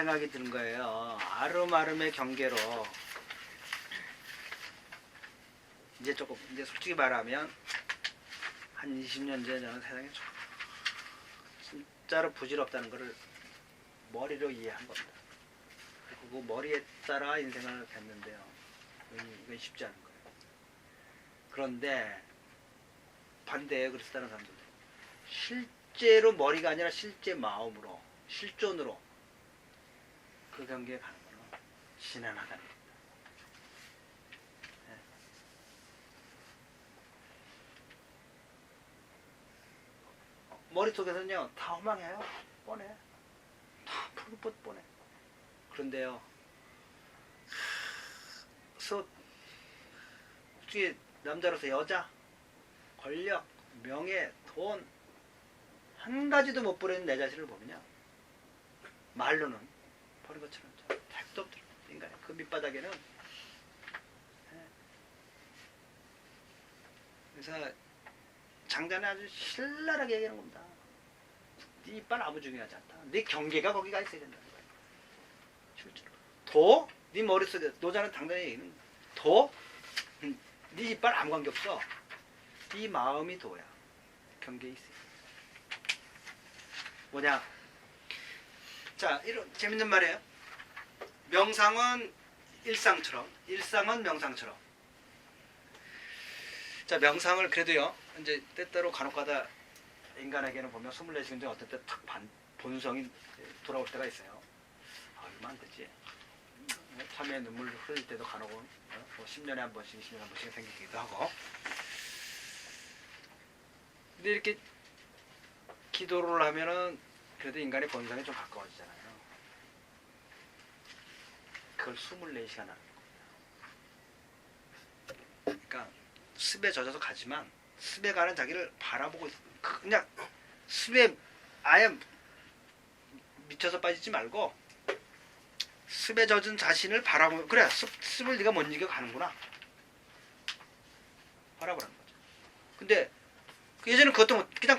생각이 드는 거예요. 아름아름의 경계로 이제 조금 이제 솔직히 말하면 한 20년 전에 저는 세상에 좀 진짜로 부질없다는 것을 머리로 이해한 겁니다. 그리고 그 머리에 따라 인생을 했는데요. 이건, 이건 쉽지 않은 거예요. 그런데 반대에 그랬다는 사람들도 실제로 머리가 아니라 실제 마음으로 실존으로 그 경기에 가는 거는 신한하다는 겁니다. 예. 어, 머릿속에서는요 다 허망해요 뻔해 다 푸릇푸릇 뻔해 그런데요 소 솔직히 남자로서 여자 권력 명예 돈 한 가지도 못 버리는 내 자신을 보면요 말로는 버린 것처럼 저 택도 없더라 인간의 그 밑바닥에는. 예. 그래서 장자는 아주 신랄하게 얘기하는 겁니다. 네 이빨 아무 중요하지 않다. 네 경계가 거기가 있어야 된다는 거예요. 실제로. 도? 네 머릿속에 노자는 당당히 얘기는 도? 음, 네 이빨 아무 관계 없어. 네 마음이 도야. 경계에 있어 뭐냐 자, 이런 재밌는 말이에요. 명상은 일상처럼, 일상은 명상처럼. 자, 명상을 그래도요. 이제 때때로 간혹가다 인간에게는 보면 24시간 중에 어떤 때 탁 본성이 돌아올 때가 있어요. 아, 이러면 안 되지. 참에 눈물 흘릴 때도 간혹은 어? 뭐 10년에 한 번씩, 20년에 한 번씩 생기기도 하고. 근데 이렇게 기도를 하면은 그래도 인간의 본성에 좀 가까워지잖아요. 그걸 24시간 하는 겁니다. 그러니까 습에 젖어서 가지만 습에 가는 자기를 바라보고 있, 그- 그냥 습에 아예 미쳐서 빠지지 말고 습에 젖은 자신을 바라보면 그래 습, 습을 네가 못 이겨 가는구나 바라보라는 거죠. 근데 예전에 그것도 뭐 그냥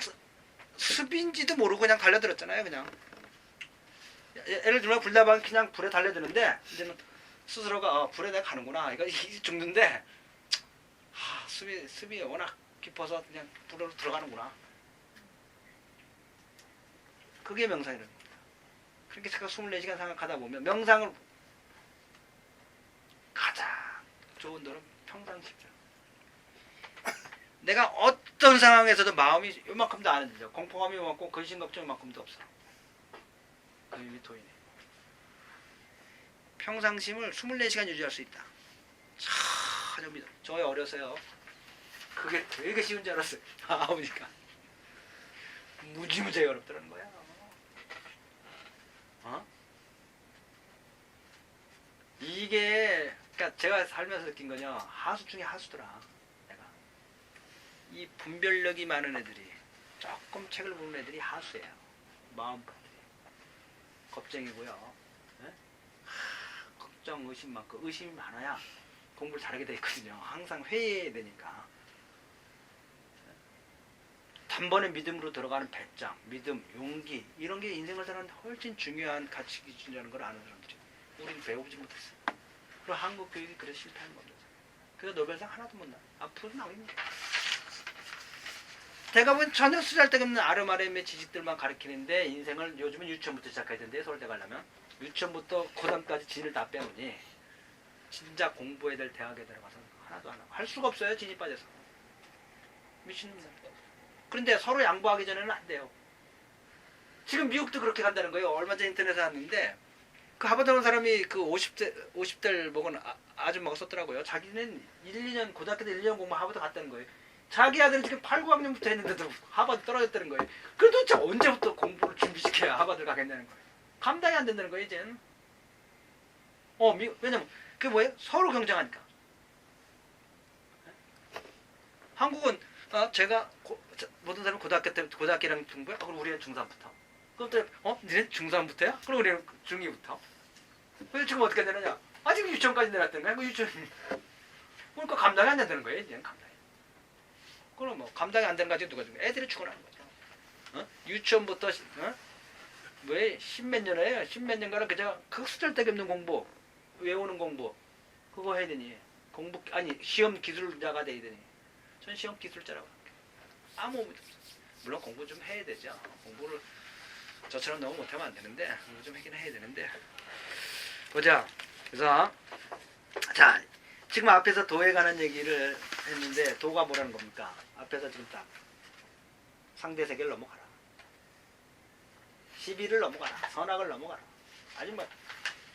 습인지도 모르고 그냥 달려들었잖아요, 그냥. 예- 예를 들면 불나방 그냥 불에 달려드는데 이제는 스스로가 어, 불에 내가 가는구나. 이거 이- 죽는데 하, 습이 습이 워낙 깊어서 그냥 불로 들어가는구나. 그게 명상이라는. 그렇게 제가 24시간 생각하다 보면 명상을 가장 좋은 도는 평상시죠. 내가 어떤 상황에서도 마음이 요만큼도 안 흔들려. 공포감이 요만큼, 근심 걱정 요만큼도 없어. 그 힘이 도이네. 평상심을 24시간 유지할 수 있다. 참, 믿어. 저희 어려서요. 그게 되게 쉬운 줄 알았어요. 아버지가. 무지무지하게 어렵더라는 거야. 어? 이게, 그러니까 제가 살면서 느낀 거냐. 하수 중에 하수더라. 이 분별력이 많은 애들이 조금 책을 보는 애들이 하수예요. 마음가들이 겁쟁이고요. 예? 하, 걱정, 의심 많고 의심이 많아야 공부를 잘하게 돼 있거든요. 항상 회의해야 되니까. 예? 단번에 믿음으로 들어가는 배짱, 믿음, 용기 이런 게 인생을 사는 훨씬 중요한 가치 기준이라는 걸 아는 사람들이 우리는 배우지 못했어요. 그리고 한국 교육이 그래서 실패하는 겁니다. 그래서 노벨상 하나도 못 나. 앞으로 나옵니다. 대부분 전혀 쓰잘데없는 아름아름의 지식들만 가르치는데 인생을 요즘은 유치원부터 시작해야 된대 서울대 가려면 유치원부터 고등까지 진을 다 빼놓으니 진짜 공부해야 될 대학에 들어가서 하나도 안 하고 할 수가 없어요 진이 빠져서. 미친놈들. 그런데 서로 양보하기 전에는 안 돼요. 지금 미국도 그렇게 간다는 거예요. 얼마 전에 인터넷에 왔는데 그 하버드 온 사람이 그 50대 50대를 먹은 아, 아줌마가 썼더라고요. 자기는 1, 2년 고등학교 때 1, 2년 공부 하버드 갔다는 거예요 자기 아들은 지금 8, 9학년부터 했는데도 하버드 떨어졌다는 거예요. 그래도 도대체 언제부터 공부를 준비시켜야 하버드를 가겠냐는 거예요. 감당이 안 된다는 거예요, 이제는. 어, 미, 왜냐면, 그게 뭐예요? 서로 경쟁하니까. 한국은, 어, 제가, 고, 저, 모든 사람이 고등학교 때, 고등학교랑 중부야? 어, 그럼 우리는 중3부터. 그럼 또, 어? 니네 중3부터야? 그럼 우리는 중2부터. 그래서 지금 어떻게 되느냐? 아직 유치원까지 내놨다는 거야? 그 유치원. 그러니까 감당이 안 된다는 거예요, 이제는 감당이. 그럼 뭐 감당이 안 되는 가지고 누가 죽냐? 애들이 죽어나는 거죠. 어? 유치원부터 시- 어? 왜 십몇 년에 십몇 년간은 그저 그 쓰잘데기 없는 공부 외우는 공부 그거 해야 되니 공부 아니 시험 기술자가 돼야 되니 전 시험 기술자라고. 아무 의미도 없어 물론 공부 좀 해야 되죠 공부를 저처럼 너무 못하면 안 되는데 공부 좀 하긴 해야 되는데 보자 그래서 자 지금 앞에서 도에 관한 얘기를 했는데 도가 뭐라는 겁니까 앞에서 지금 딱 상대 세계를 넘어가라 12를 넘어가라. 선악을 넘어가라. 아주 뭐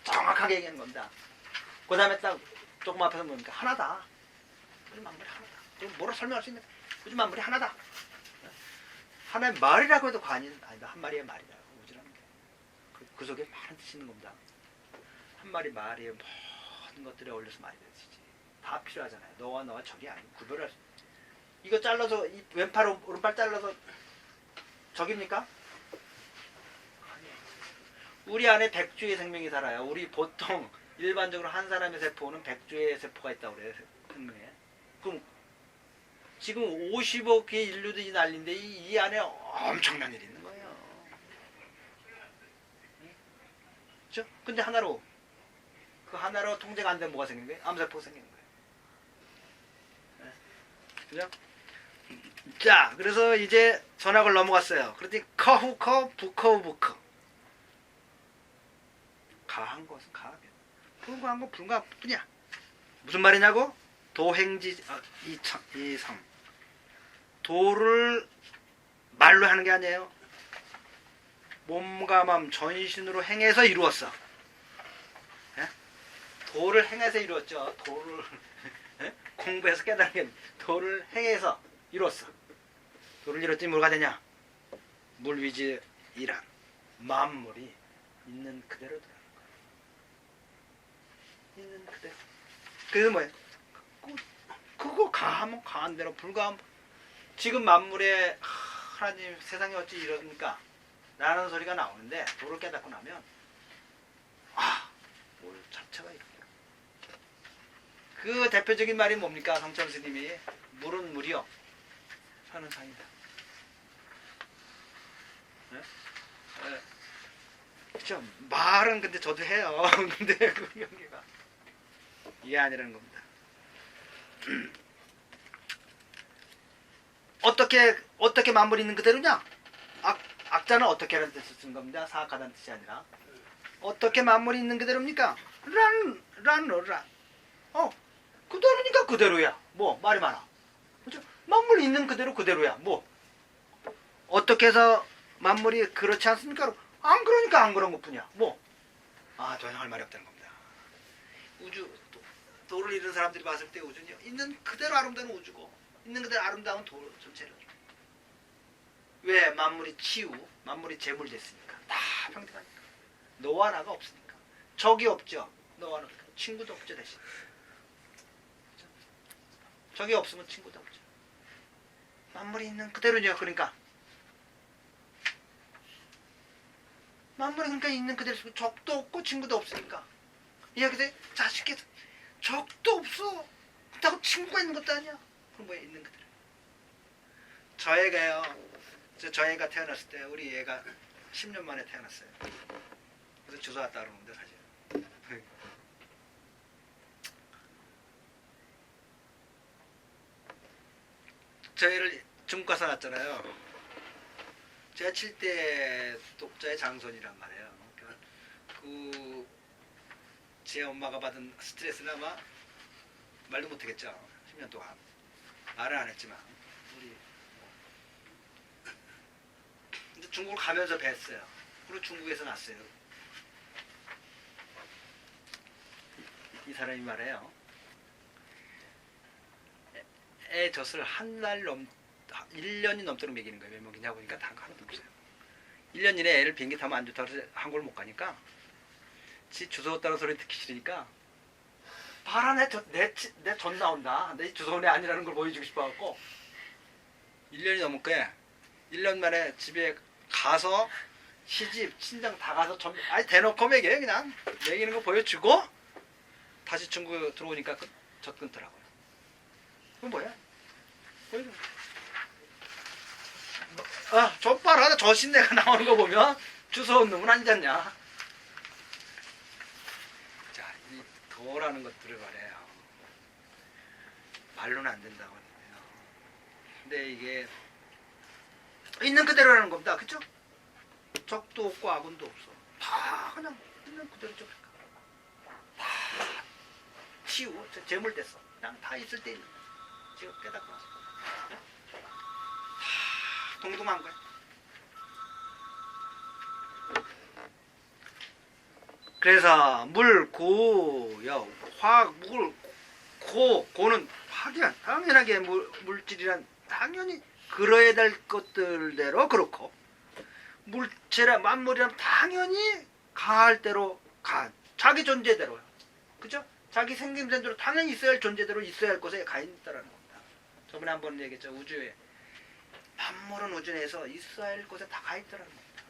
정확하게 얘기하는 겁니다. 그 다음에 딱 조금 앞에서 뭡니까? 하나다. 우주 만물이 하나다. 그럼 뭐라 설명할 수 있는 우주 만물이 하나다. 하나의 말이라고 해도 과언이 아니다. 한 마리의 말이다. 우주라는 게. 그, 그 속에 많은 뜻이 있는 겁니다. 한 마리 말이 모든 것들에 어울려서 말이 뜻이지. 다 필요하잖아요. 너와 너와 적이 아니고 구별할 수 이거 잘라서 이 왼팔 오른팔 잘라서 적입니까? 우리 안에 100주의 생명이 살아요. 우리 보통 일반적으로 한 사람의 세포는 100주의 세포가 있다고 그래요. 생명에. 그럼 지금 50억 개의 인류들이 난리인데 이, 이 안에 엄청난 일이 있는 거예요. 그렇죠? 근데 하나로 그 하나로 통제가 안 되면 뭐가 생긴 거예요? 암세포가 생기는 거예요. 네. 그죠? 자, 그래서 이제 전학을 넘어갔어요. 그랬더니 커후커 부커후부커 가한 것은 가하면 불가한 건 불가한 뿐이야. 무슨 말이냐고? 도행지 아, 이참 이상 도를 말로 하는 게 아니에요. 몸과 마음 전신으로 행해서 이루었어. 예? 도를 행해서 이루었죠. 도를 예? 공부해서 깨달은 게 도를 행해서 이뤘어. 도를 이뤘더니 뭐가 되냐? 물 위지 이란 만물이 있는 그대로 들어. 있는 그대로. 그래서 뭐야? 그, 그거 가하면 가한 대로 불가하면 지금 만물에 하나님 세상이 어찌 이러니까 라는 소리가 나오는데 도를 깨닫고 나면 아, 뭘 자체가 이렇게 그 대표적인 말이 뭡니까? 성천 스님이 물은 물이요 사는 상이다. 네? 네. 그죠? 말은 근데 저도 해요. 근데 그 경계가 이게 아니라는 겁니다. 어떻게 어떻게 만물 있는 그대로냐? 악 악자는 어떻게 라는 뜻을 쓴 겁니다. 사악하다는 뜻이 아니라 어떻게 만물이 있는 그대로입니까? 란, 란, 란. 어, 그대로니까 그대로야. 뭐 말이 많아. 그죠? 만물이 있는 그대로 그대로야. 뭐 어떻게 해서 만물이 그렇지 않습니까? 안 그러니까 안 그런 것 뿐이야. 뭐? 아, 더 이상 할 말이 없다는 겁니다. 우주 도, 도를 잃은 사람들이 봤을 때 우주는요 있는 그대로 아름다운 우주고 있는 그대로 아름다운 도 전체를. 왜 만물이 치유 만물이 재물됐으니까? 다 평등하니까. 너와 나가 없으니까. 적이 없죠. 너와 나 친구도 없죠 대신. 그죠? 적이 없으면 친구도 없죠. 만물이 있는 그대로죠 그러니까 만물이 그러니까 있는 그대로 적도 없고 친구도 없으니까. 이야기돼 자식께서 적도 없어. 그렇다고 친구가 있는 것도 아니야. 그럼 뭐야 있는 그대로. 저 애가요. 저, 저 애가 태어났을 때 우리 애가 10년 만에 태어났어요. 그래서 주소 왔다 그러는데 사실. 저 애를 중국 가서 낳았잖아요 제가 7대 독자의 장손이란 말이에요 그러니까 그제 엄마가 받은 스트레스는 아마 말도 못하겠죠. 10년 동안 말을 안 했지만 우리 뭐. 근데 중국을 가면서 뵀어요. 그리고 중국에서 났어요. 이 사람이 말해요. 애- 애 젖을 한달 넘, 1년이 넘도록 먹이는 거예요. 왜 먹이냐 보니까 단 하나도 없어요. 1년 이내 애를 비행기 타면 안 좋다고 해서 한국을 못 가니까 지 주소 없다는 소리 듣기 싫으니까 봐라 내내내전 나온다. 내 주소는 애 아니라는 걸 보여주고 싶어갖고 1년이 넘을게 1년 만에 집에 가서 시집 친정 다 가서 전 아니 대놓고 먹여요 그냥. 먹이는 거 보여주고 다시 중국 들어오니까 그, 젖 끊더라고요. 그건 뭐야? 보여줘 아 젖봐라 젖신내가 나오는 거 보면 주워온 놈은 아니잖냐? 자, 이 도라는 것들을 말해요. 말로는 안 된다고 하는데요. 근데 이게 있는 그대로라는 겁니다. 그쵸? 적도 없고 아군도 없어. 다 그냥 있는 그대로죠. 다 치우, 저 재물됐어. 그냥 다 있을 때 있는. 지금 깨닫고 나서. 다 동동한 거야. 그래서 물, 고, 야, 화학, 물, 고, 고는 확연, 당연하게 물, 물질이란 당연히 그러야 될 것들대로 그렇고 물체라 만물이란 당연히 가할 대로 가 자기 존재대로 그죠? 자기 생김새대로 당연히 있어야 할 존재대로 있어야 할 곳에 가 있다라는 겁니다. 저번에 한번 얘기했죠 우주에 만물은 우주 내에서 있어야 할 곳에 다 가 있다라는 겁니다.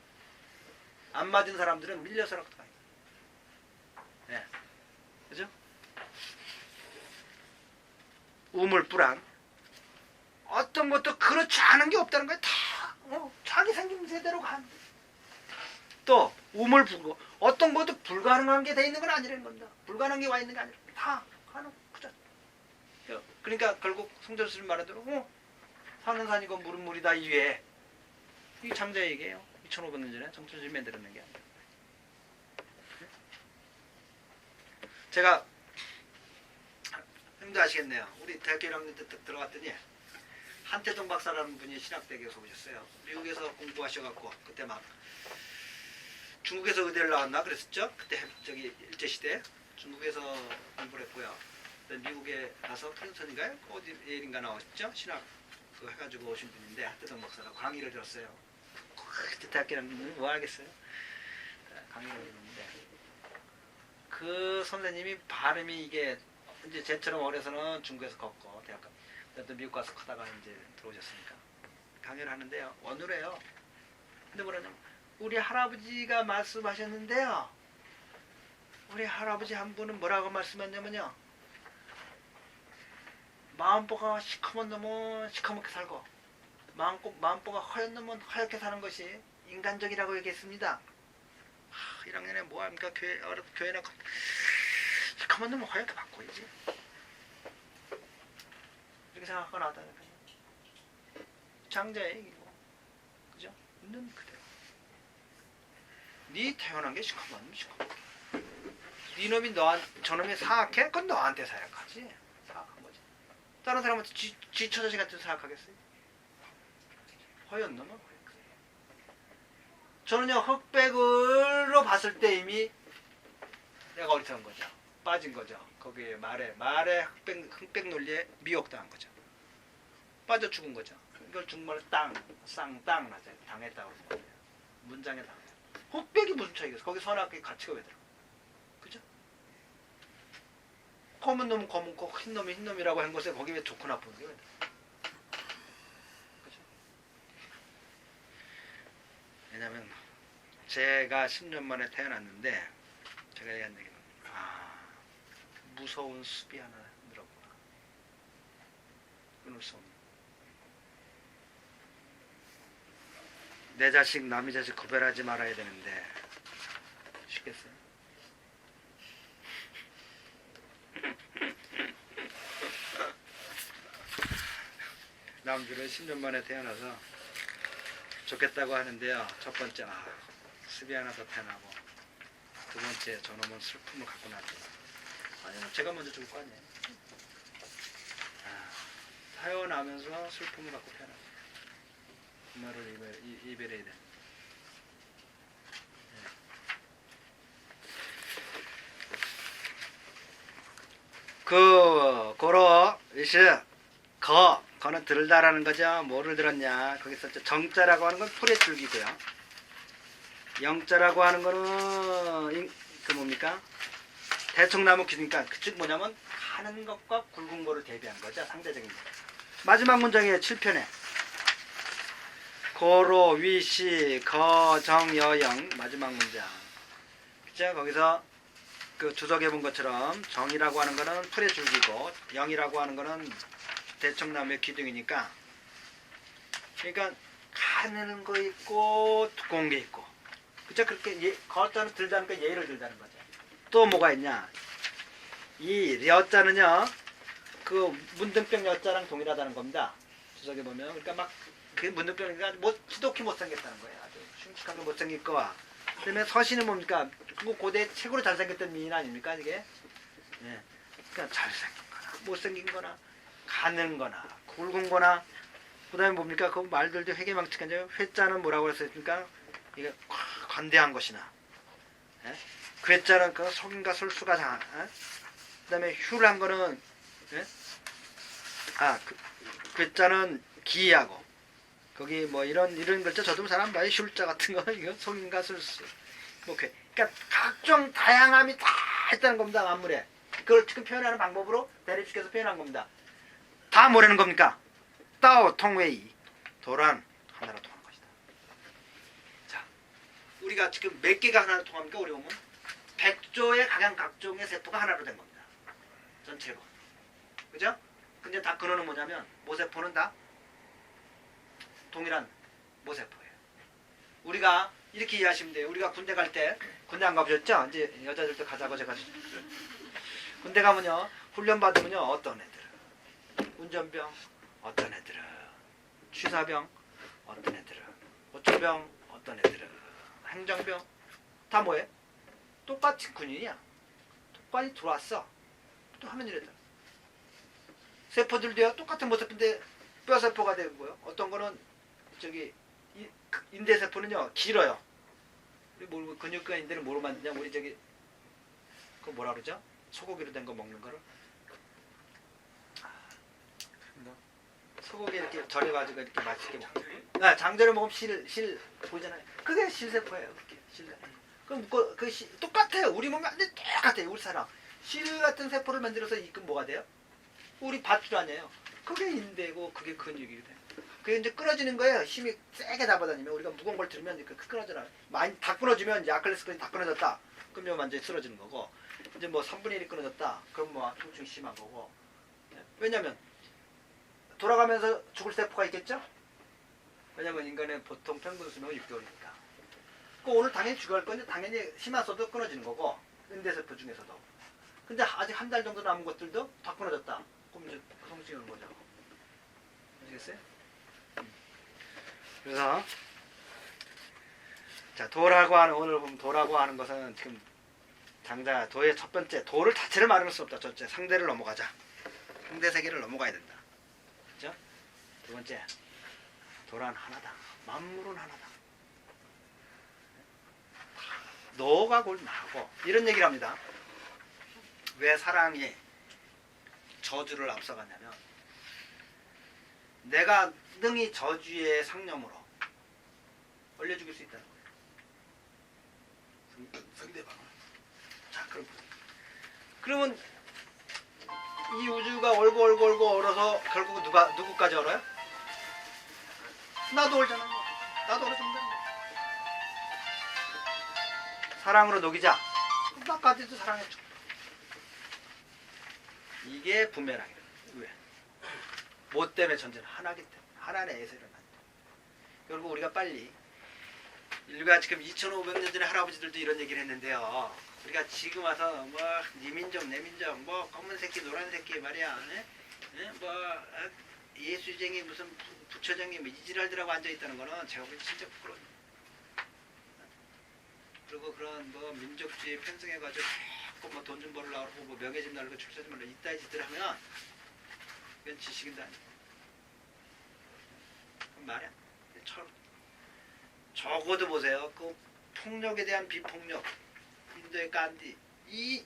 안 맞은 사람들은 밀려서라도 가 있다. 예, 그죠? 우물뿌란 어떤 것도 그렇지 않은 게 없다는 거야. 다 어, 자기 생김새대로 간. 또 우물 불고 어떤 것도 불가능한 게 돼 있는 건 아니라는 겁니다. 불가능한 게 와 있는 게 아니라 다 가능. 그죠? 어, 그러니까 결국 성전수님 말한 대로 어, 산은 산이고 물은 물이다 이외에 이 장자 얘기예요. 2,500년 전에 성전수님 만들어낸 게 아니라. 제가 형도 아시겠네요. 우리 대학교 1학년 때딱 들어갔더니 한태동 박사라는 분이 신학대학에서 오셨어요. 미국에서 공부하셔갖고 그때 막 중국에서 의대를 나왔나 그랬었죠. 그때 저기 일제 시대 중국에서 공부를 했고요. 미국에 가서 프린스턴인가요? 어디 예일인가 나왔죠. 신학 그 해가지고 오신 분인데 한태동 박사가 강의를 들었어요. 그때 대학교는 뭐 알겠어요. 강의를 들었는데 그 선생님이 발음이 이게 이제 제처럼 어려서는 중국에서 걷고 대학 가또 미국 가서 하다가 이제 들어오셨으니까 강연을 하는데요. 원으로요. 근데 뭐라냐면 우리 할아버지가 말씀하셨는데요. 우리 할아버지 한 분은 뭐라고 말씀하냐면요. 마음보가 시커먼 놈은 시커멓게 살고 마음보, 마음보가 허연 놈은 허옇게 사는 것이 인간적이라고 얘기했습니다. 하, 1학년에 뭐합니까? 교회, 어렵, 교회나 가- 시커먼 놈은 허옇게 바꿔야지. 이렇게 생각하고 나다니까요. 장자의 얘기고, 그죠? 있는 그대로. 네 태어난 게 시커먼 시커먼. 네 놈이 너한 저놈이 사악해? 그건 너한테 사악하지. 다른 사람한테 지, 지 처 자식 같은 놈은 허연. 저는요 흑백으로 봤을 때 이미 내가 어리석은 거죠. 빠진 거죠. 거기에 말에 말에 흑백 흑백 논리에 미혹당한 거죠. 빠져 죽은 거죠. 이걸 중국말로 땅, 쌍땅 나죠. 당했다고. 문장에 당. 흑백이 무슨 차이겠어? 거기 선악의 가치가 왜 들어? 그죠? 검은 놈은 검은 거, 흰 놈이 흰 놈이라고 한 것에 거기 왜 좋고 나쁜 게? 그죠? 왜냐면 제가 10년 만에 태어났는데 제가 얘기한 얘기는 아 무서운 숲이 하나 늘었구나 끊을 수 없는 내 자식 남의 자식 구별하지 말아야 되는데 쉽겠어요? 남들은 10년 만에 태어나서 좋겠다고 하는데요. 첫 번째, 아, 습이 하나 더 태어나고, 두 번째, 저놈은 슬픔을 갖고 났구나. 아니, 제가 먼저 죽을 거 아니에요. 아, 태어나면서 슬픔을 갖고 태어났어요. 부모를 이별, 이- 이별해야 돼. 예. 그, 고로, 이시, 거, 거는 들다라는 거죠. 뭐를 들었냐. 거기서 저 정자라고 하는 건 풀의 줄기고요. 영자라고 하는 거는 인- 그 뭡니까? 대청나무 기니까 그즉 뭐냐면 가는 것과 굵은 거를 대비한 거죠. 상대적인 거. 마지막 문장에 7편에 고로 위시 거정여영 마지막 문장. 그죠? 거기서 그 주석해 본 것처럼 정이라고 하는 거는 풀의 줄기고 영이라고 하는 거는 대청나무의 기둥이니까 그러니까 가는 거 있고 두꺼운 게 있고 그죠? 그렇게 예, 거자는 들다는 거 예를 들다는 거죠. 또 뭐가 있냐? 이 려자는요, 그 문등병 여자랑 동일하다는 겁니다. 주석에 보면 그러니까 막 그 문등병이가 못 지독히 못생겼다는 거예요. 아주 흉측하게 못생길 거와. 그다음에 서신은 뭡니까? 그 고대 최고로 잘생겼던 미인 아닙니까 이게? 예. 그냥 잘생긴 거나 못생긴 거나 가는 거나 굵은 거나 그 다음에 뭡니까? 그 말들도 회개망측한데 회자는 뭐라고 했습니까? 이게 관대한 것이나 예? 괴자는 그 속임과 설수가 다 예? 그 다음에 휴란 거는 예? 아 그, 괴자는 기이하고 거기 뭐 이런 이런 글자 저도 잘안 봐요 슐자 같은 거 이거 속임과 설수 뭐 괴. 그러니까 각종 다양함이 다 있다는 겁니다 만물에 그걸 지금 표현하는 방법으로 대립시켜서 표현한 겁니다 다 뭐라는 겁니까? 따오 통웨이. 도란 하나로 통한 것이다. 자 우리가 지금 몇 개가 하나로 통합니까 우리 몸은? 100조의 각양 각종의 세포가 하나로 된 겁니다. 전체로 그죠? 근데 다 근원은 뭐냐면 모세포는 다 동일한 모세포예요. 우리가 이렇게 이해하시면 돼요. 우리가 군대 갈 때 군대 안 가보셨죠? 이제 여자들도 가자고 제가. 군대 가면요 훈련 받으면요 어떤 애들은 운전병 어떤 애들은 취사병 어떤 애들은 호초병 어떤 애들은 행정병. 다 뭐해? 똑같이 군인이야. 똑같이 들어왔어. 또 하는 일이다 세포들도요? 똑같은 모습인데 뼈세포가 되는 거예요? 어떤 거는 저기 이- 인대세포는요 길어요. 근육과 인대를 뭐로 만드냐 우리 저기 그 뭐라 그러죠? 소고기로 된 거 먹는 거를 소고기 이렇게 절여가지고 이렇게 맛있게 먹. 아, 장절에 먹으면 실, 실 보이잖아요. 그게 실세포예요. 그게 실. 그럼 그, 그 시, 똑같아요. 우리 몸이 완전 똑같아요. 우리 사람. 실 같은 세포를 만들어서 이끔 뭐가 돼요? 우리 밧줄 아니에요. 그게 인대고 그게 근육이 돼. 그게 이제 끊어지는 거예요. 힘이 세게 잡아다니면 우리가 무거운 걸 들면 그 끊어져요. 많이 다 끊어지면 아클레스건이 다 끊어졌다. 요 완전히 쓰러지는 거고. 이제 뭐 3분의 1이 끊어졌다. 그럼 뭐 통증이 심한 거고. 네. 왜냐면 돌아가면서 죽을 세포가 있겠죠? 왜냐면 인간의 보통 평균 수명은 6개월이니까. 그 오늘 당연히 죽어갈 건데 당연히 심한서도 끊어지는 거고 인대세포 중에서도. 근데 아직 한 달 정도 남은 것들도 다 끊어졌다. 그럼 이제 성징이 오는 거죠. 아시겠어요? 음. 그래서 자 도라고 하는 오늘 보면 도라고 하는 것은 지금 장자 도의 첫 번째 도를 자체를 말할 수 없다. 첫째 상대를 넘어가자. 상대 세계를 넘어가야 된다. 두 번째 도란 하나다. 만물은 하나다. 너가 골 나고 이런 얘기를 합니다. 왜 사랑이 저주를 앞서갔냐면 내가 능히 저주의 상념으로 올려 죽일 수 있다는 거예요. 상- 상대방을. 자, 그럼 그러면 이 우주가 얼고 얼고 얼고 얼어서 결국 누가 누구까지 얼어요? 나도 얼잖아. 나도 얼어 죽는다. 사랑으로 녹이자. 나까지도 사랑해 줘. 이게 분명하게. 왜? 뭐 때문에 전제는 하나기 때문에 하나 내에서 일어난다. 결국 우리가 빨리 인류가 지금 2,500년 전에 할아버지들도 이런 얘기를 했는데요. 우리가 지금 와서 뭐 니민족 내민족 뭐 검은 새끼 노란 새끼 말이야. 네? 네? 뭐 아, 예수쟁이 무슨 부- 부처쟁이 뭐 이지랄들하고 앉아 있다는 거는 제가 보기 진짜 부끄러워요. 그리고 그런 뭐 민족주의 편승해가지고 자꾸 뭐돈 좀 벌려고 하고 뭐 명예집 날고 출세 좀 날고 이따위 짓들 하면 이건 지식인도 아니고 그럼 말이야 처럼 적어도 보세요. 그 폭력에 대한 비폭력 인도의 깐디 이,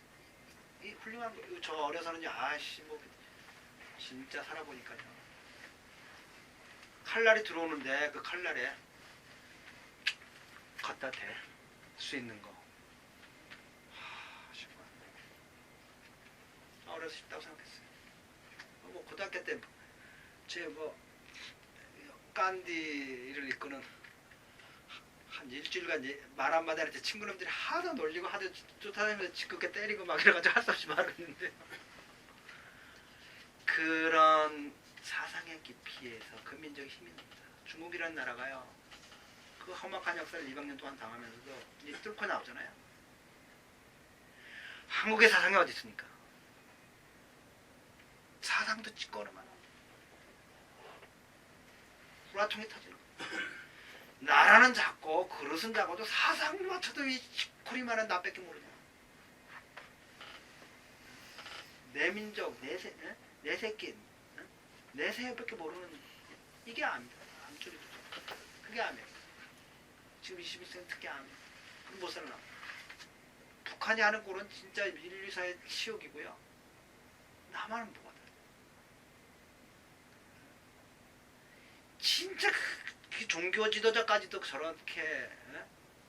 이 훌륭한 거 저 어려서는요 아씨 뭐 진짜 살아보니까요 칼날이 들어오는데 그 칼날에 갖다 대 수 있는 거. 나 어려서 쉽다고 생각했어요. 뭐 고등학교 때 제뭐 깐디를 이끄는 한 일주일간 예- 말 한마디 할때 친구놈들이 하도 놀리고 하도 쫓아다니면서 짓궂게 때리고 막 이래가지고 할 수 없이 말을 했는데. 그런 사상의 깊이에서 힘이 납니다 중국이라는 나라가요 그그 험악한 역사를 200년 동안 당하면서도 이제 뚫고 나오잖아요. 한국의 사상이 어디 있습니까? 사상도 찌꺼르만 후라통이 터지는 거예요. 나라는 작고 그릇은 작아도 사상 맞춰도 이 치쿠리만한 나밖에 모르냐. 내 민족, 내, 새, 에? 내 새끼, 에? 내 새밖에 모르는 이게 암이다. 암줄이죠. 그게 암이에요. 지금 21세기 특히 암이에요. 그럼 못 살아나. 북한이 하는 꼴은 진짜 인류사의 치욕이고요. 남한은 뭐가 돼? 진짜 그, 그 종교 지도자까지도 저렇게 에?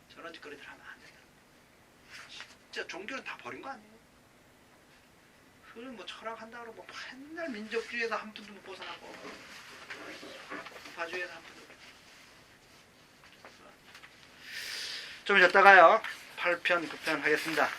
저런 짓거리들 하면 안 된다. 진짜 종교는 다 버린 거 아니에요? 그뭐 철학한다 그러고 뭐 맨날 민족주의에서 한 푼도 못 벗어나고 우파주의에서 한 푼도 못좀 쉬었다가요. 8편 9편 하겠습니다